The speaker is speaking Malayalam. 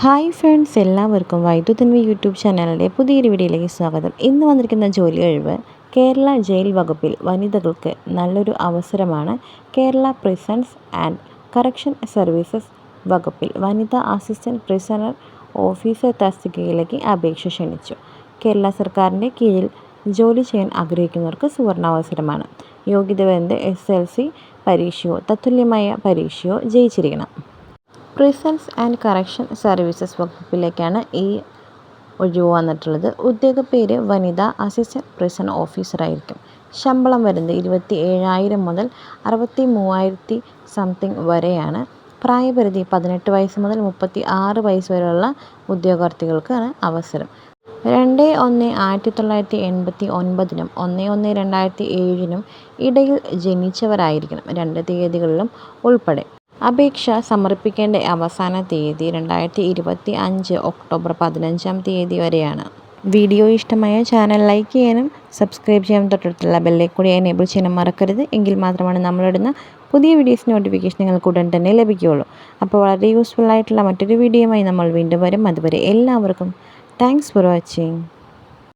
ഹായ് ഫ്രണ്ട്സ് എല്ലാവർക്കും വൈദ്യുതന്വി യൂട്യൂബ് ചാനലിന്റെ പുതിയൊരു വീഡിയോയിലേക്ക് സ്വാഗതം. ഇന്ന് വന്നിരിക്കുന്ന ജോലി ഒഴിവ് കേരള ജയിൽ വകുപ്പിൽ വനിതകൾക്ക് നല്ലൊരു അവസരമാണ് Kerala prisons and correction services വകുപ്പിൽ വനിതാ അസിസ്റ്റന്റ് പ്രിസണർ ഓഫീസർ തസ്തികയിലേക്ക് അപേക്ഷ ക്ഷണിച്ചു. കേരള സർക്കാരിന്റെ കീഴിൽ ജോലി ചെയ്യാൻ ആഗ്രഹിക്കുന്നവർക്ക് സുവർണാവസരമാണ്. യോഗ്യത വേണ്ട എസ് എൽ സി പരീക്ഷയോ തത്തുല്യമായ പരീക്ഷയോ ജയിച്ചിരിക്കണം. പ്രിസൺസ് ആൻഡ് കറക്ഷൻ സർവീസസ് വകുപ്പിലേക്കാണ് ഈ ഒഴിവ് വന്നിട്ടുള്ളത്. ഉദ്യോഗ പേര് വനിതാ അസിസ്റ്റന്റ് പ്രിസൺ ഓഫീസറായിരിക്കും ശമ്പളം വരുന്നത് ഇരുപത്തി ഏഴായിരം മുതൽ അറുപത്തി മൂവായിരത്തി സംതിങ് വരെയാണ്. പ്രായപരിധി പതിനെട്ട് വയസ്സ് മുതൽ മുപ്പത്തി ആറ് വയസ്സ് വരെയുള്ള ഉദ്യോഗാർത്ഥികൾക്കാണ് അവസരം. രണ്ട് ഒന്ന് ആയിരത്തി തൊള്ളായിരത്തി എൺപത്തി ഒൻപതിനും ഒന്ന് ഒന്ന് രണ്ടായിരത്തി ഏഴിനും ഇടയിൽ ജനിച്ചവരായിരിക്കണം രണ്ട് തീയതികളിലും ഉൾപ്പെടെ. അപേക്ഷ സമർപ്പിക്കേണ്ട അവസാന തീയതി രണ്ടായിരത്തി ഇരുപത്തി അഞ്ച് ഒക്ടോബർ പതിനഞ്ചാം തീയതി വരെയാണ്. വീഡിയോ ഇഷ്ടമായ ചാനൽ ലൈക്ക് ചെയ്യാനും സബ്സ്ക്രൈബ് ചെയ്യാനും തൊട്ടടുത്തുള്ള ബെല്ലേക്ക് കൂടി എനേബിൾ ചെയ്യാനും മറക്കരുത്. എങ്കിൽ മാത്രമാണ് നമ്മളിടുന്ന പുതിയ വീഡിയോസ് നോട്ടിഫിക്കേഷൻ നിങ്ങൾക്ക് ഉടൻ തന്നെ ലഭിക്കുകയുള്ളൂ. അപ്പോൾ വളരെ യൂസ്ഫുൾ ആയിട്ടുള്ള മറ്റൊരു വീഡിയോയുമായി നമ്മൾ വീണ്ടും വരും. അതുവരെ എല്ലാവർക്കും താങ്ക്സ് ഫോർ വാച്ചിങ്